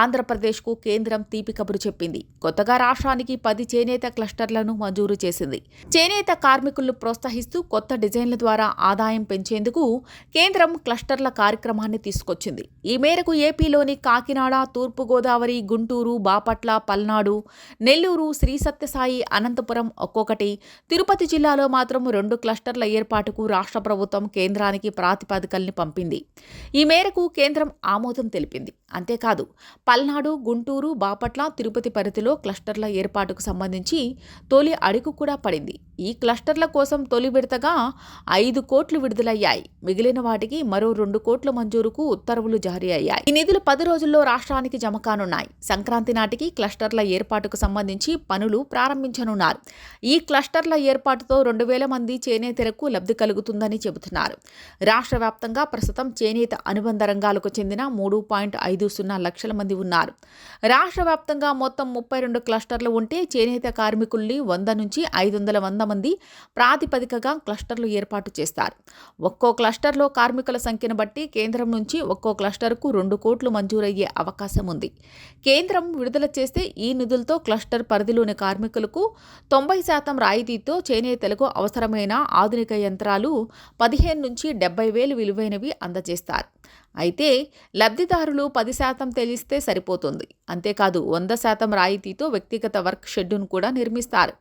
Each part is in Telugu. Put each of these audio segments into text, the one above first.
ఆంధ్రప్రదేశ్కు కేంద్రం తీపి కబురు చెప్పింది. కొత్తగా రాష్ట్రానికి పది చేనేత క్లస్టర్లను మంజూరు చేసింది. చేనేత కార్మికులను ప్రోత్సహిస్తూ కొత్త డిజైన్ల ద్వారా ఆదాయం పెంచేందుకు కేంద్రం క్లస్టర్ల కార్యక్రమాన్ని తీసుకొచ్చింది. ఈ మేరకు ఏపీలోని కాకినాడ తూర్పుగోదావరి గుంటూరు బాపట్ల పల్నాడు నెల్లూరు శ్రీ సత్యసాయి అనంతపురం ఒక్కొక్కటి తిరుపతి జిల్లాలో మాత్రం రెండు క్లస్టర్ల ఏర్పాటుకు రాష్ట్ర ప్రభుత్వం కేంద్రానికి ప్రాతిపదికల్ని పంపింది. ఈ మేరకు కేంద్రం ఆమోదం తెలిపింది. అంతేకాదు పల్నాడు గుంటూరు బాపట్ల తిరుపతి పరిధిలో క్లస్టర్ల ఏర్పాటుకు సంబంధించి తొలి అడుగు కూడా పడింది. ఈ క్లస్టర్ల కోసం తొలి విడతగా ఐదు కోట్లు విడుదలయ్యాయి. మిగిలిన వాటికి మరో రెండు కోట్ల మంజూరుకు ఉత్తర్వులు జారీ అయ్యాయి. ఈ నిధులు పది రోజుల్లో రాష్ట్రానికి జమ కానున్నాయి. సంక్రాంతి నాటికి క్లస్టర్ల ఏర్పాటుకు సంబంధించి పనులు ప్రారంభించనున్నారు. ఈ క్లస్టర్ల ఏర్పాటుతో రెండు వేల మంది చేనేతలకు లబ్ధి కలుగుతుందని చెబుతున్నారు. రాష్ట్ర వ్యాప్తంగా ప్రస్తుతం చేనేత అనుబంధ రంగాలకు చెందిన మూడు పాయింట్ ఐదు సున్నా లక్షల మంది ఉన్నారు. రాష్ట్ర వ్యాప్తంగా మొత్తం ముప్పై రెండు క్లస్టర్లు ఉంటే చేనేత కార్మికుల్ని వంద నుంచి ఐదు వందల వంద మంది ప్రాతిపదికగా క్లస్టర్లు ఏర్పాటు చేస్తారు. ఒక్కో క్లస్టర్లో కార్మికుల సంఖ్యను బట్టి కేంద్రం నుంచి ఒక్కో క్లస్టర్కు రెండు కోట్లు మంజూరయ్యే అవకాశం ఉంది. కేంద్రం విడుదల చేస్తే ఈ నిధులతో క్లస్టర్ పరిధిలోని కార్మికులకు తొంభై శాతం రాయితీతో చేనేతలకు అవసరమైన ఆధునిక యంత్రాలు పదిహేను నుంచి డెబ్బై వేలు విలువైనవి అందజేస్తారు. అయితే లబ్ధిదారులు పది శాతం తెలిస్తే సరిపోతుంది. అంతేకాదు వంద శాతం రాయితీతో వ్యక్తిగత వర్క్ షెడ్యూల్ను కూడా నిర్మిస్తారు.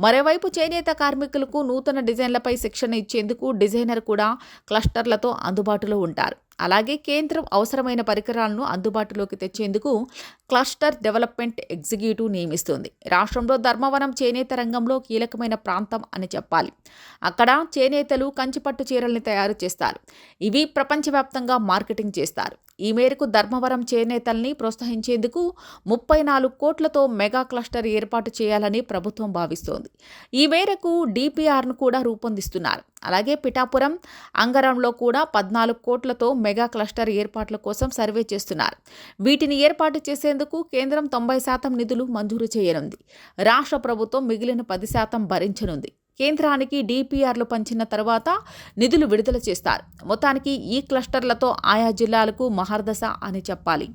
మరోవైపు చేనేత కార్మికులకు నూతన డిజైన్లపై శిక్షణ ఇచ్చేందుకు డిజైనర్ కూడా క్లస్టర్లతో అందుబాటులో ఉంటారు. అలాగే కేంద్రం అవసరమైన పరికరాలను అందుబాటులోకి తెచ్చేందుకు క్లస్టర్ డెవలప్మెంట్ ఎగ్జిక్యూటివ్ నియమిస్తుంది. రాష్ట్రంలో ధర్మవరం చేనేత రంగంలో కీలకమైన ప్రాంతం అని చెప్పాలి. అక్కడ చేనేతలు కంచిపట్టు చీరల్ని తయారు చేస్తారు. ఇవి ప్రపంచవ్యాప్తంగా మార్కెటింగ్ చేస్తారు. ఈ మేరకు ధర్మవరం చేనేతల్ని ప్రోత్సహించేందుకు ముప్పై నాలుగు కోట్లతో మెగా క్లస్టర్ ఏర్పాటు చేయాలని ప్రభుత్వం భావిస్తోంది. ఈ మేరకు డిపిఆర్ను కూడా రూపొందిస్తున్నారు. అలాగే పిఠాపురం అంగరంలో కూడా పద్నాలుగు కోట్లతో మెగా క్లస్టర్ ఏర్పాట్ల కోసం సర్వే చేస్తున్నారు. వీటిని ఏర్పాటు చేసేందుకు కేంద్రం తొంభై శాతం నిధులు మంజూరు చేయనుంది. రాష్ట్ర ప్రభుత్వం మిగిలిన పది శాతం భరించనుంది. కేంద్రానికి డిపిఆర్లు పంచిన తర్వాత నిధులు విడుదల చేస్తారు. మొత్తానికి ఈ క్లస్టర్లతో ఆయా జిల్లాలకు మహర్దశ అని చెప్పాలి.